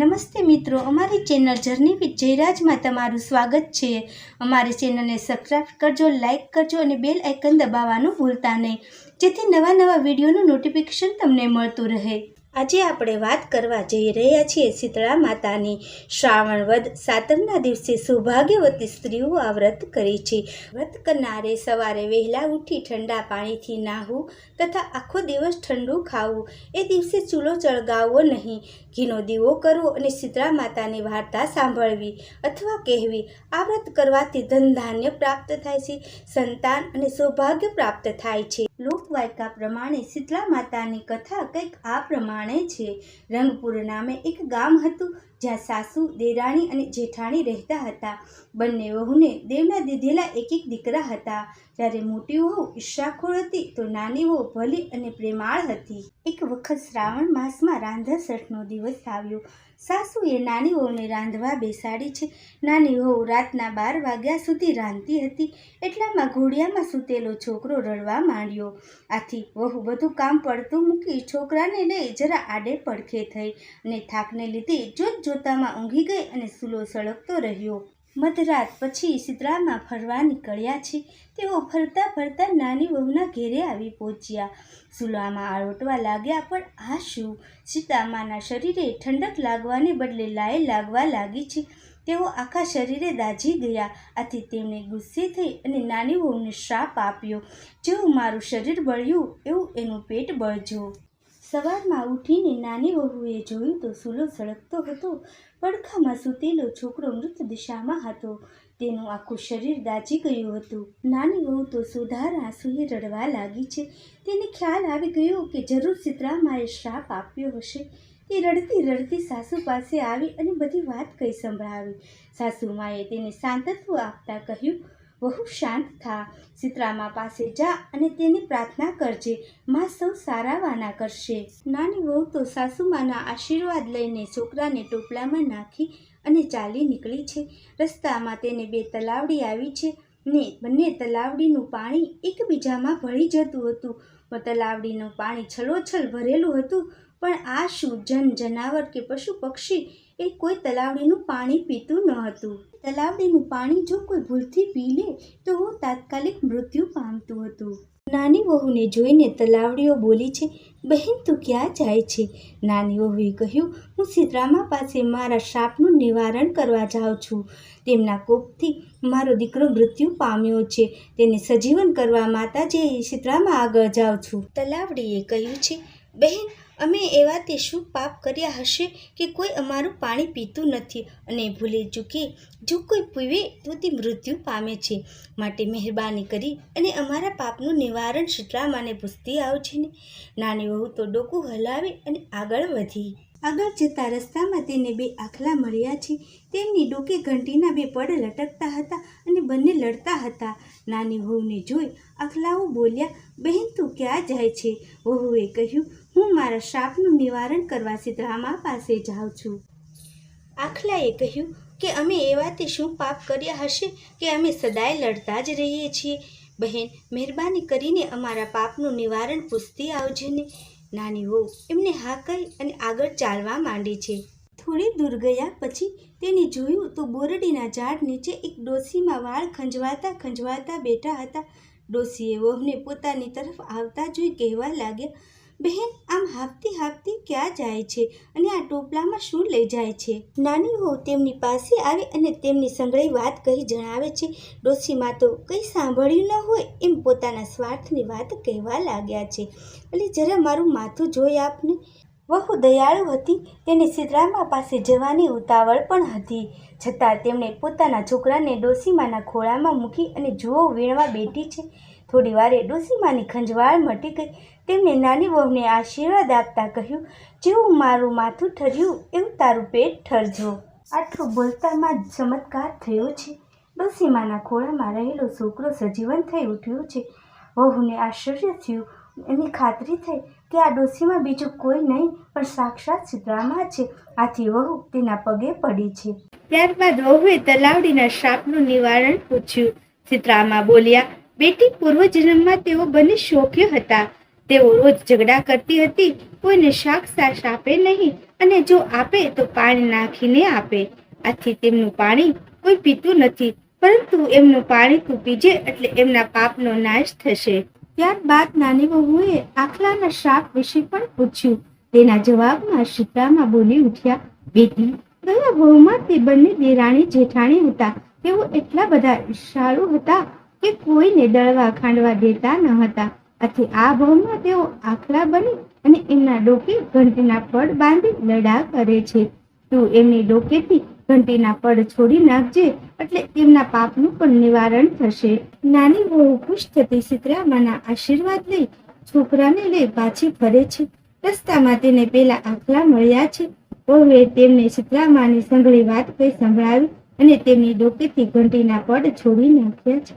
નમસ્તે મિત્રો, અમારી ચેનલ જર્ની વિથ જયરાજમાં તમારું સ્વાગત છે. અમારી ચેનલને સબસ્ક્રાઈબ કરજો, લાઇક કરજો અને બેલ આઇકન દબાવવાનું ભૂલતા નહીં. જેથી નવા નવા વિડીયોનું નોટિફિકેશન તમને મળતું રહે. આજે આપણે વાત કરવા જઈ રહ્યા છીએ શીતળા માતાની. શ્રાવણ વદ સાતમના દિવસે સૌભાગ્યવતી સ્ત્રીઓ આ વ્રત કરે છે. વ્રત કરનારે સવારે વહેલા ઉઠી ઠંડા પાણીથી નાહવું તથા આખો દિવસ ઠંડુ ખાવું. એ દિવસે ચૂલો ચળગાવવો નહીં. ઘીનો દીવો કરવો અને શીતળા માતાની વાર્તા સાંભળવી અથવા કહેવી, આ વ્રત કરવાથી ધન ધાન્ય પ્રાપ્ત થાય છે, સંતાન અને સૌભાગ્ય પ્રાપ્ત થાય છે. લોકવાયકા પ્રમાણે શીતળા માતાની કથા કંઈક આ પ્રમાણે છે. રંગપુર નામે એક ગામ હતું જ્યાં સાસુ, દેરાણી અને જેઠાણી રહેતા હતા. બંને વહુને દેવના દીધેલા એક એક દીકરા હતા. જ્યારે મોટી વહુ ઈર્ષાખોર હતી તો નાની વહુ ભલી અને પ્રેમાળ હતી. એક વખત શ્રાવણ માસમાં રાંધા સઠનો દિવસ આવ્યો. સાસુએ નાની વહુને રાંધવા બેસાડી છે. નાની વહુ રાતના બાર વાગ્યા સુધી રાંધતી હતી. એટલામાં ઘોડિયામાં સૂતેલો છોકરો રડવા માંડ્યો. આથી વહુ બધું કામ પડતું મૂકી છોકરાને લઈ જરા આડે પડખે થઈ અને થાકને લીધે જોત જોતામાં ઊંઘી ગઈ અને સૂલો સળગતો રહ્યો. મધરાત પછી સિદ્રામાં ફરવા નીકળ્યા છે. તેઓ ફરતા ફરતા નાની વહુના ઘેરે આવી પહોંચ્યા. સુલામાં આરોટવા લાગ્યા, પણ આ શું? સીતામાના શરીરે ઠંડક લાગવાને બદલે લાય લાગવા લાગી છે. તેઓ આખા શરીરે દાઝી ગયા. આથી તેમણે ગુસ્સે થઈ અને નાની વહુને શ્રાપ આપ્યો જેવું મારું શરીર બળ્યું, એવું એનું પેટ બળજો. સવારમાં ઉઠીને નાની વહુએ જોયું તો સૂલો સળગતો હતો. પડખામાં સૂતેલો છોકરો મૃત દિશામાં હતો. તેનું આખું શરીર દાઝી ગયું હતું. નાની વહુ તો સુધાર આંસુએ રડવા લાગી છે. તેને ખ્યાલ આવી ગયો કે જરૂર સીતરામાએ શ્રાપ આપ્યો હશે. તે રડતી રડતી સાસુ પાસે આવી અને બધી વાત કહી સંભળાવી. સાસુમાએ તેને સાંતત્વ આપતા કહ્યું વહુ શાંત થા. સીતરામા પાસે જા અને તેની પ્રાર્થના કરજે. માં સૌ સારાવાના કરશે. નાની વહુ તો સાસુમાના આશીર્વાદ લઈને છોકરાને ટોપલામાં નાખી અને ચાલી નીકળી છે. રસ્તામાં તેને બે તલાવડી આવી છે ને બંને તલાવડીનું પાણી એકબીજામાં ભળી જતું હતું. તલાવડીનું પાણી છલોછલ ભરેલું હતું, પણ આ શું જન જનાવર કે પશુ પક્ષી? એ કોઈ તલાવડીનું પાણી પીતું ન હતું. તલાવડીનું પાણી જો કોઈ ભૂલથી પી લે, તો હું તાત્કાલિક મૃત્યુ પામતું હતું. નાની વહુને જોઈને તલાવડીઓ બોલી છે, બહેન, તું ક્યાં જાય છે? નાની વહુએ કહ્યું, હું સીતરામા પાસે મારા શાપનું નિવારણ કરવા જાઉં છું. તેમના કોપથી મારો દીકરો મૃત્યુ પામ્યો છે. તેને સજીવન કરવા માતાજી સીતરામા આગળ જાઉં છું. તલાવડીએ કહ્યું છે, બહેન અમે એવા તે શું પાપ કર્યા હશે કે કોઈ અમારું પાણી પીતું નથી? અને ભૂલે ચૂકે જો કોઈ પીવે તો તે મૃત્યુ પામે છે. માટે મહેરબાની કરી અને અમારા પાપનું નિવારણ શીતળામાને પૂછતી આવજે ને નાની વહુ તો ડોકું હલાવી અને આગળ વધી. આગળ જતા રસ્તામાં તેને બે આખલા મળ્યા છે. તેમની ડોકે ઘંટીના બે પડ લટકતા હતા અને બંને લડતા હતા. નાની વહુને જોઈ આખલાઓ બોલ્યા, બહેન, તું ક્યાં જાય છે? વહુએ કહ્યું, હું મારા શાપનું નિવારણ કરવા સીતરામા પાસે જાઉં છું. આખલાએ કહ્યું કે, અમે એ વાતે શું પાપ કર્યા હશે કે અમે સદાય લડતા જ રહીએ છીએ? બહેન, મહેરબાની કરીને અમારા પાપનું નિવારણ પૂછતી આવજે ને નાની વહુ એમને હા કહી અને આગળ ચાલવા માંડી છે. થોડી દૂર ગયા પછી તેને જોયું તો બોરડીના ઝાડ નીચે એક ડોસીમાં વાળ ખંજવાતા ખંજવાતા બેઠા હતા. ડોસીએ વહુને પોતાની તરફ આવતા જોઈ કહેવા લાગ્યા બહેન, આમ હાફતી હાફતી ક્યાં જાય છે અને આ ટોપલામાં શું લઈ જાય છે? નાની વહુ તેમની પાસે આવી અને તેમની સંગળી વાત કહી જણાવે છે. ડોસીમાં તો કંઈ સાંભળ્યું ન હોય એમ પોતાના સ્વાર્થની વાત કહેવા લાગ્યા છે. એટલે જરા મારું માથું જોઈ આપને. વહુ દયાળુ હતી. તેને સીતરામા પાસે જવાની ઉતાવળ પણ હતી. છતાં તેમણે પોતાના છોકરાને ડોસીમાના ખોળામાં મૂકી અને જુઓ, વીણવા બેઠી છે. થોડી વારે ડોસીમાની ખંજવાળ મટી ગઈ. તેમણે નાની વહુને આશીર્વાદ આપતા કહ્યું, જેવું મારું માથું ઠર્યું, એવું તારું પેટ ઠરજો. આટલું બોલતામાં ચમત્કાર થયો છે. ડોસીમાના ખોળામાં રહેલો છોકરો સજીવન થઈ ઉઠ્યો છે. વહુને આશ્ચર્ય થયું એની ખાતરી થઈ કે આ ડોસીમાં બીજું કોઈ નહીં, પણ સાક્ષાત સીતરામા છે. આથી વહુ તેના પગે પડી છે. ત્યારબાદ વહુએ તલાવડીના શાપનું નિવારણ પૂછ્યું. સીતરામા બોલ્યા બેટી પૂર્વજન્મમાં તેઓ બંને શોખ્ય હતા. તેઓ રોજ ઝઘડા કરતી હતી, કોઈને શાક સાશ આપે નહીં અને જો આપે તો પાણી નાખીને આપે. આથી તેમનું પાણી કોઈ પીતું નથી, પરંતુ એમનું પાણી તું પીજે એટલે એમના પાપનો નાશ થશે. ત્યારબાદ નાની વહુએ આખલાના શાક વિશે પણ પૂછ્યું. તેના જવાબમાં સીતામા બોલી ઉઠ્યા, બેટી ગયા વહુમાં તે બંને દેરાણી જેઠાણી હતા. તેઓ એટલા બધા ઈર્ષાળુ હતા કે કોઈને ડળવા ખાંડવા દેતા ન હતા. આથી આ ભાવમાં તેઓ આખલા બની અને એમના ડોકે ઘંટીના પડ બાંધી લડા કરે છે. તું એમની ડોકેથી ઘંટીના પડ છોડી નાખજે એટલે તેમના પાપનું પણ નિવારણ થશે. નાની બહુ ખુશ થતી સીતરામાના આશીર્વાદ લઈ છોકરાને લઈ પાછી ફરે છે. રસ્તામાં તેને પેલા આખલા મળ્યા છે. વહુએ તેમને સીતરામાની સંભળી વાત કઈ સંભળાવી અને તેમની ડોકેથી ઘંટીના પડ છોડી નાખ્યા છે.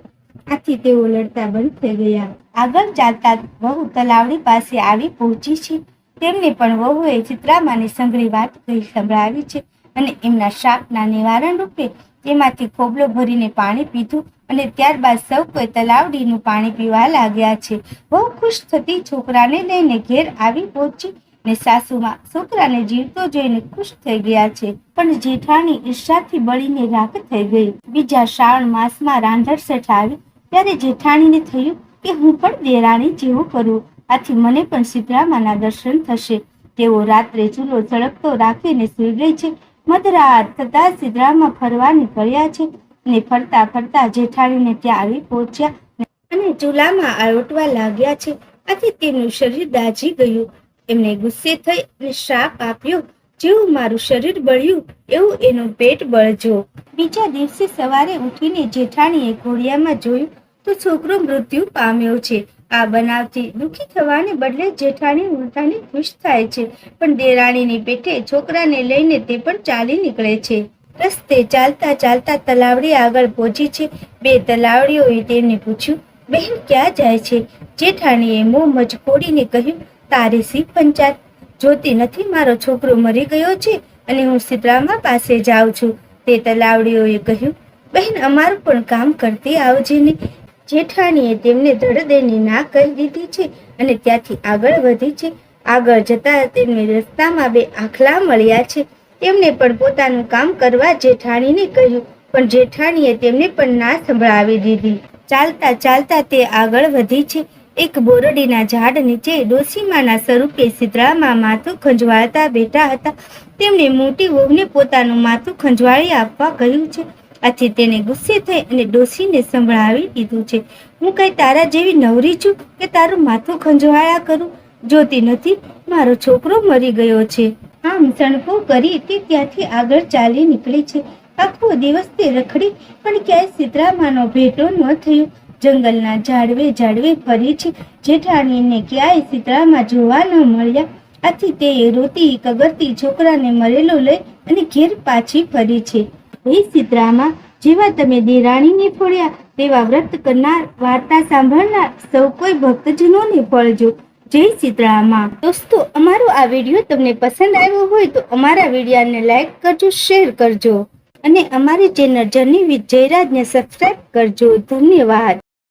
આથી તેઓ લડતા બંધ થઈ ગયા. આગળ ચાલતા વહુ તલાવડી પાસે આવી પહોંચી છે. તેમને પણ વહુએ ચિત્રામાની સંઘળી વાત કહી સંભળાવી છે અને એમના શાકના નિવારણ રૂપે તેમાંથી ખોબલો ભરીને પાણી પીધું અને ત્યારબાદ સૌ કોઈ તલાવડીનું પાણી પીવા લાગ્યા છે. બહુ ખુશ થતી છોકરાને લઈને ઘેર આવી પહોંચી ને સાસુમાં છોકરાને જીવતો જોઈને ખુશ થઈ ગયા છે. પણ જેઠાણી ઈર્ષાથી બળીને રાખ થઈ ગઈ. બીજા શ્રાવણ માસમાં રાંધણસઠ આવી ત્યારે જેઠાણીને થયું કે હું પણ દેરાણી જેવું કરું. આથી મને પણ સિદ્ધરામાના દર્શન થશે. તેઓ રાત્રે ચૂલો ઝડપતો રાખીને સુઈ છે. મધરાત થતા સિદ્રામાં ફરવા નીકળ્યા છે ને ફરતા ફરતા જેઠાણીને ત્યાં આવી પહોંચ્યા અને ચૂલામાં આયોટવા લાગ્યા છે. આથી તેમનું શરીર દાઝી ગયું. એમને ગુસ્સે થઈ અને શ્રાપ આપ્યો, જેવું મારું શરીર બળ્યું, એવું એનું પેટ બળજો. બીજા દિવસે સવારે ઉઠીને જેઠાણીએ ઘોડિયામાં જોયું તો છોકરો મૃત્યુ પામ્યો છે. આ બનાવથી દુઃખી થવાને બદલે જેઠાણી ઉલટાની ખુશ થાય છે. પણ દેરાણીની પેઠે છોકરાને લઈને તે પણ ચાલી નીકળે છે. રસ્તે ચાલતા ચાલતા તલાવડી આગળ પહોંચી છે. બે તલાવડીઓએ તેમને પૂછ્યું, બહેન, ક્યાં જાય છે? જેઠાણીએ મોં મજકોડીને કહ્યું, તારી સી પંચાત જોતી નથી. મારો છોકરો મરી ગયો છે અને હું સીતરામા પાસે જાઉં છું. તે તલાવડીઓએ કહ્યું, બહેન, અમારું પણ કામ કરતી આવજે ને. જેઠાણીએ તેમને ધડદેની ના કહી દીધી છે અને ત્યાંથી આગળ વધી છે. આગળ જતા તેમને રસ્તામાં બે આખલા મળ્યા છે. તેમને પણ પોતાનું કામ કરવા જેઠાણીને કહ્યું, પણ જેઠાણીએ તેમને પણ ના સંભળાવી દીધી. ચાલતા ચાલતા તે આગળ વધી છે. એક બોરડીના ઝાડ નીચે ડોસીમાના સ્વરૂપે સિદ્રામાં માથું ખંજવાળતા બેઠા હતા. તેમણે મોટી વહુને પોતાનું માથું ખંજવાળી આપવા કહ્યું છે. આથી તેને ગુસ્સે થઈ અને ડોસીને સંભળાવી દીધું છે. હું કઈ તારા જેવી નવરી છું કે તારું માથું ખંજવાળા કરું? જોતી નથી. મારો છોકરો મરી ગયો છે. આમ સણકો કરી તે ત્યાંથી આગળ ચાલી નીકળી છે. આખો દિવસ તે રખડી પણ ક્યાંય સીતરામાનો ભેટો ન થયો. જંગલના ઝાડવે ઝાડવે ફરી છે. જેઠાણીને ક્યાંય સીતરામાં જોવા ન મળ્યા. આથી તે રોતી કગરતી છોકરાને મરેલો લઈ અને ઘેર પાછી ફરી છે. હે સીતરામાં જેવા તમે દેરાણીને ફળ્યા તેવા વ્રત કરનાર વાર્તા સાંભળનાર સૌ કોઈ ભક્તજનોને ફળજો. જય સીતરામાં દોસ્તો, અમારો આ વીડિયો તમને પસંદ આવ્યો હોય તો અમારા વિડીયાને લાઈક કરજો, શેર કરજો અને અમારી ચેનલ જર્ની વિથ જયરાજને સબસ્ક્રાઇબ કરજો. ધન્યવાદ.